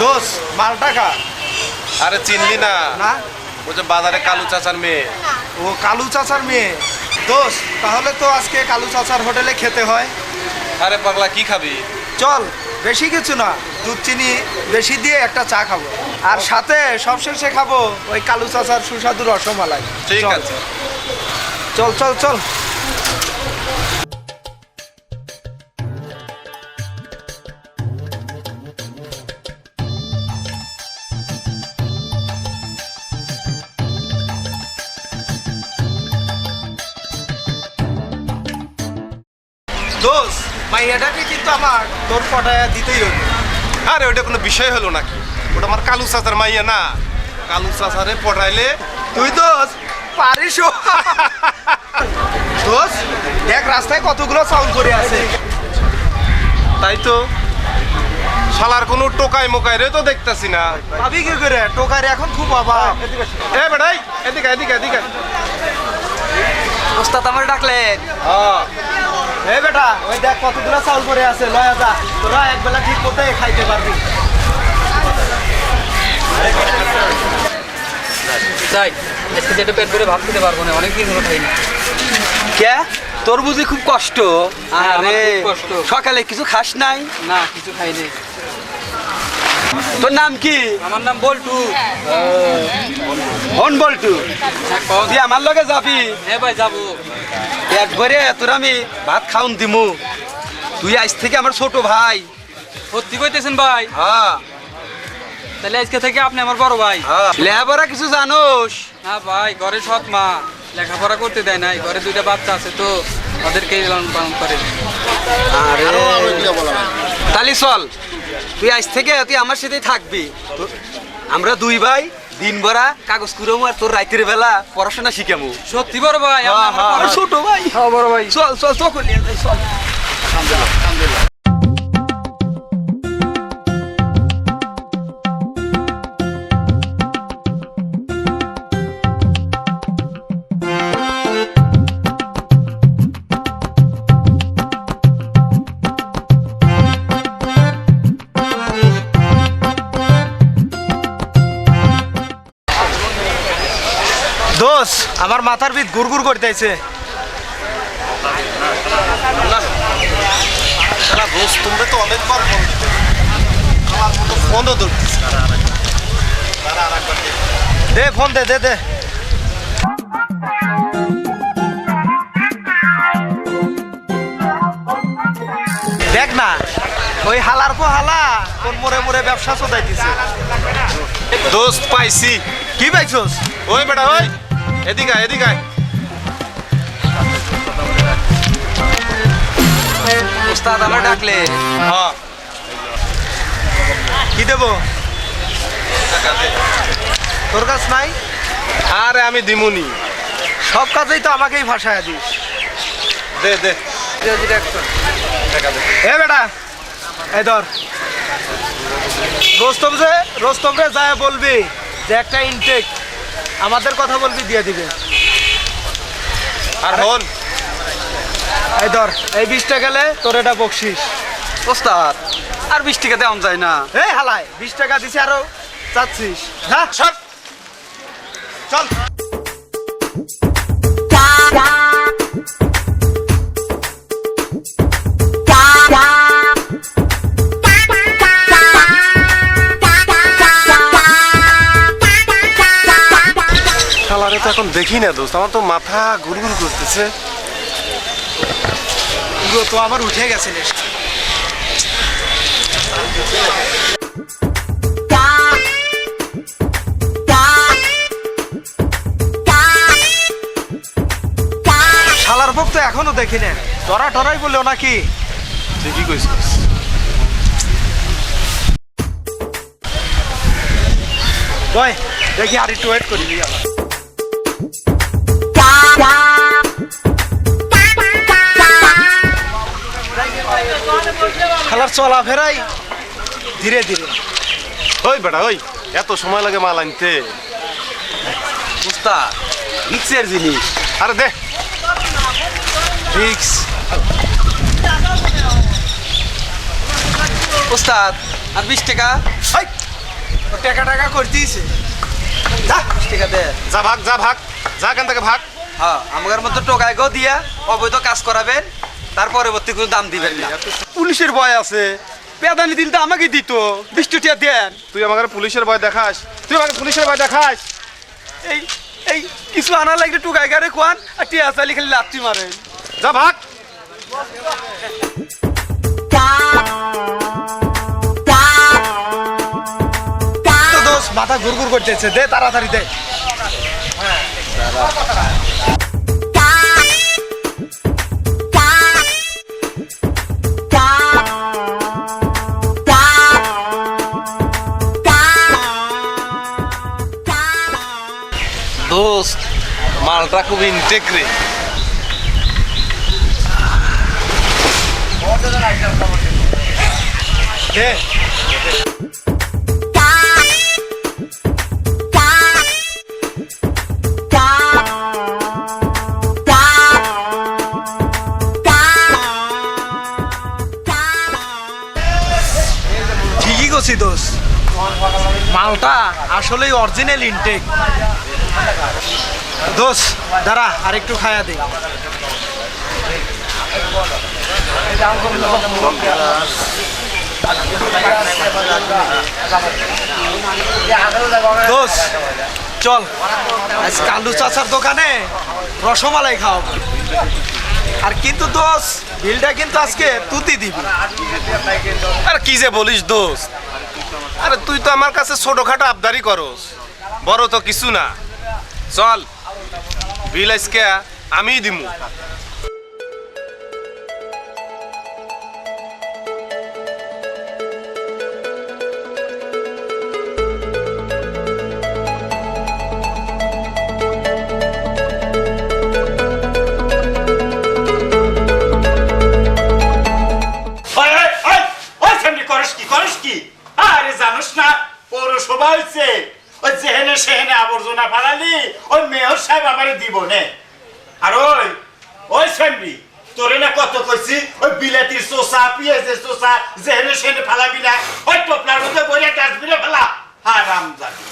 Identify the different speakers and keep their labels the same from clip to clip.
Speaker 1: দোষ মাল টাকা
Speaker 2: আরে চিনলি না? বাজারে কালু চাচার মেয়ে।
Speaker 1: ও কালু চাচার মেয়ে। দোষ তাহলে তো আজকে কালু চাচার হোটেলে খেতে হয়।
Speaker 2: আরে পাগলা কি খাবি?
Speaker 1: চল বেশি কিছু না। দুধ চিনি বেশি দিয়ে একটা চা খাব। আর সাথে সবশেষে খাব ওই কালু চাচার সুস্বাদু রসমালাই।
Speaker 2: ঠিক আছে।
Speaker 1: চল চল চল। মাইয়াটাকে কিন্তু আমার তোর পটায়া দিতেই হবে
Speaker 2: আরে ওটা কোনো বিষয় হলো নাকি? ওটা আমার কালু চাচার মাইয়া না। কালু চাচারে পড়াইলে
Speaker 1: তুই দোষ। পারিস দোষ? দেখ রাস্তায় কতগুলো সাউন্ড করে আছে।
Speaker 2: তাই তো। শালার কোনো টোকাই মোকাই রে তো দেখতাছি না।
Speaker 1: ভাবি কি করে? টোকারে এখন খুব অভাব।
Speaker 2: এ বেড়াই এদিকে এদিকে এদিকে।
Speaker 3: ওস্তাদ আমার ডাকলেন।
Speaker 2: হ্যাঁ।
Speaker 1: এই বেটা ওই দেখ কতগুলো চাউল আছে লয়া যা। তোরা একবেলা ঠিক মতো খাইতে পারবি।
Speaker 3: তাই আজকে যেটা পেট ভরে ভাত খেতে পারব না হলো খাইনি।
Speaker 4: কে? তোর বুঝি খুব কষ্ট?
Speaker 3: হ্যাঁ,
Speaker 4: আরে সকালে কিছু খাস নাই?
Speaker 3: না কিছু খাইনি
Speaker 4: তোর নাম কি?
Speaker 3: আমার নাম বল্টু।
Speaker 4: হন বল্টু।
Speaker 3: হ্যাঁ,
Speaker 4: তুই আমার লগে যাবি?
Speaker 3: হ্যাঁ ভাই যাব।
Speaker 4: ভরে তোর আমি ভাত খাউন দিমু। তুই আজ থেকে আমার ছোট ভাই।
Speaker 3: সত্যি কইতেছেন ভাই?
Speaker 4: হ্যাঁ।
Speaker 3: তাহলে আজকে থেকে আপনি আমার বড় ভাই।
Speaker 4: হ্যাঁ। লেহাপড়া কিছু জানোস?
Speaker 3: না ভাই ঘরে সৎ মা। লেখাপড়া করতে দেয় নাই ঘরে দুইটা বাচ্চা আছে তো ওদেরকে লালন পালন করে।
Speaker 4: আরে। তালি চল তুই আজ থেকে তুই আমার সাথেই থাকবি। আমরা দুই ভাই দিন ভরা কাগজ কুড়ামু আর তোর রাইতের বেলা পড়াশোনা শিখামু।
Speaker 3: সত্যি বড় ভাই
Speaker 4: হ্যাঁ, হ্যাঁ, ছোট ভাই।
Speaker 3: হ্যাঁ বড় ভাই।
Speaker 4: চল চল চল
Speaker 1: আমার মাথার ভিত করতেছে।
Speaker 2: শালা দোস্ত তোমরা তো অনেকবার ফোন দিতে। আমার মতো ফোনও ধরতেছে
Speaker 1: দে ফোন দে দে দে। দেখ না ওই হালার পো হালা তোর মোড়ে মোড়ে ব্যবসা চোদাইতেছে
Speaker 2: দোস্ত পাইছি।
Speaker 1: কি পাইছস?
Speaker 2: ওই বেটা ওই। এদিকে এদিকে আয়।
Speaker 4: ওস্তাদ আমার ডাকলে।
Speaker 2: হ্যাঁ।
Speaker 1: কি দেবো? তোর কাছ নাই?
Speaker 2: আরে আমি দিমুনি।
Speaker 1: সব কাজেই তো আমাকেই ভাষায় দিস।
Speaker 2: দে দে।
Speaker 1: এ বেটা এই ধর। রোস্তম যে রোস্তম রে যায় বলবি যে একটা ইনটেক আমাদের কথা বলবি দিয়ে দিবে।
Speaker 2: আর হল
Speaker 1: এই ধর এই বিশটা গেলে তোর এটা বকশিস।
Speaker 4: ওস্তাদ আর বিশ টাকা দেওয়া যায় না।
Speaker 1: এই হালায় বিশ টাকা দিছি আরও চাচ্ছিস। হ্যাঁ
Speaker 2: চল। চল। এখন দেখি না দোস্ত। আমার তো মাথা গুড়গুড় করতেছে।
Speaker 1: তো আমার উঠে গেছে শালার ভোগ তো এখনও দেখি না টরা টরাই বলল নাকি?
Speaker 2: ঠিকই কইছিস।
Speaker 1: দেখি আর একটু ওয়েট করি খেলার চলাফেরাই ধীরে ধীরে।
Speaker 2: ওই বেটা ওই এত সময় লাগে মাল আনতে।
Speaker 4: ওস্তাদ রিক্সের জিনিস।
Speaker 2: আরে দে।
Speaker 1: রিক্স।
Speaker 4: ওস্তাদ আর বিশ টাকা?
Speaker 1: টাকা টাকা করতেইছে যা।
Speaker 4: বিশ টাকা দে।
Speaker 2: যা ভাগ যা ভাগ। যা কেন থেকে ভাগ।
Speaker 4: হ্যাঁ আমার মতো টোকায় গো দিয়া অবৈধ কাজ করাবেন তার পরবর্তী কোনো দাম দিবেন না। পুলিশের ভয় আছে। পেদানি দিল তো আমাকে দিত। বিশ টাকা দেন।
Speaker 2: তুই আমাকে পুলিশের ভয় দেখাস। তুই আমাকে পুলিশের ভয় দেখাস।
Speaker 4: এই এই কিছু আনা লাগলে টুকাই গাড়ি কোয়ান আর টিয়া চালি খালি লাত্তি মারেন।
Speaker 2: যা ভাগ।
Speaker 1: মাথা ঘুরঘুর করতেছে। দে তাড়াতাড়ি দে।
Speaker 2: দোস্ত মালটা খুব ইনটেক রে
Speaker 1: ঠিকই করছি দোষ মালটা আসলেই অরিজিনাল ইনটেক দোষ দাঁড়া আর একটু খায়া দে। দোষ চল, আজ কালু চাচার দোকানে রসমালাই খাওয়াবো। আর কিন্তু দোষ বিলটা কিন্তু আজকে তুতি দিবি।
Speaker 2: আর কি যে বলিস দোষ আরে তুই তো আমার কাছে ছোটখাটো আবদারি করস। বড় তো কিছু না। চল বিল আজকে আমি দিমু।
Speaker 5: সামনে তোরে না কত কইছি? ওই বিলাতির চোষা পেঁয়াজের চোষা যেহেনে সেহেনে ফালাবি না। ওই টোপলার মধ্যে বইয়া ডাস্টবিনে ফেলা। হারাম জানি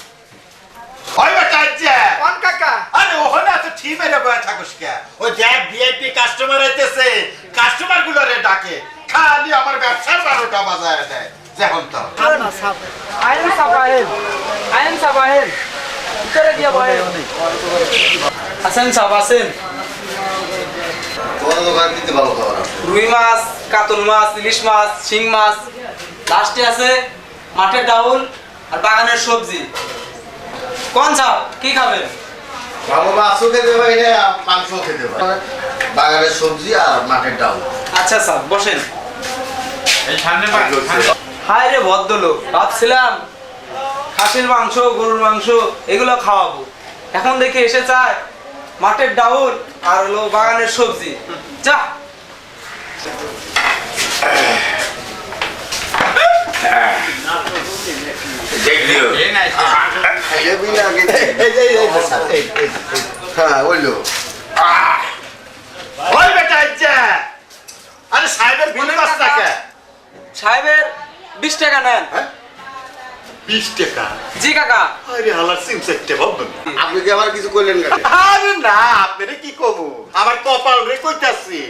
Speaker 5: ওই বেটা যে
Speaker 1: কোন কাকা?
Speaker 5: আরে ওখানে তো ঠিক মেরে বয়ে থাকুস কে? ওই দেখ ভিআইপি কাস্টমার আইতেছে। কাস্টমারগুলো রে ডাকে। খালি আমার ব্যবসার বারোটা বাজায় দেয়। যেমন তো।
Speaker 3: আইন সাবাহেন আইন ভিতরে বহেন আছেন সাব আছেন
Speaker 6: তোমার দোকান দিতে ভালো খাবার
Speaker 3: রুই মাছ কাতল মাছ ইলিশ মাছ শিং মাছ। লাস্টে আছে মাঠের ডাউল আর বাগানের সবজি। কোন সাপ কি খাবেন?
Speaker 6: ভালো মাছও খেতে পারি না মাংসও খেতে পারি বাগানের সবজি আর মাঠের ডাল
Speaker 3: আচ্ছা স্যার বসেন। হায় রে ভদ্রলোক ভাবছিলাম খাসির মাংস গরুর মাংস এগুলো খাওয়াবো। এখন দেখি এসে চায় মাঠের ডাউল আর হলো বাগানের সবজি। যা।
Speaker 6: হ্যাঁ
Speaker 5: সাহেবের বিল থাকে
Speaker 3: সাহেবের বিশ টাকা নেন।
Speaker 5: বিশ টাকা।
Speaker 3: জি কাকা।
Speaker 5: আরে হালার সিম সেটে ভাববেন
Speaker 6: আপনি কি আবার কিছু করলেন কেন
Speaker 5: আরে না আপনারে কি কমু? আমার কপাল রে কইতাছি।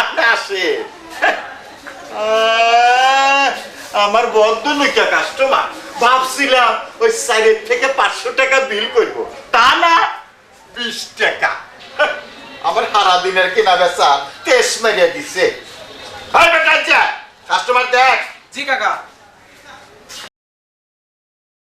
Speaker 5: আপনি আসে আমার বদ্ধ নইকা কাস্টমার ভাবছিলাম ওই সাইডের থেকে পাঁচশো টাকা বিল করব। তা না বিশ টাকা। আমার সারা দিনের কেনা বেচা তেস মেরিয়ে দিছে কাস্টমার দেখ।
Speaker 3: জি কাকা।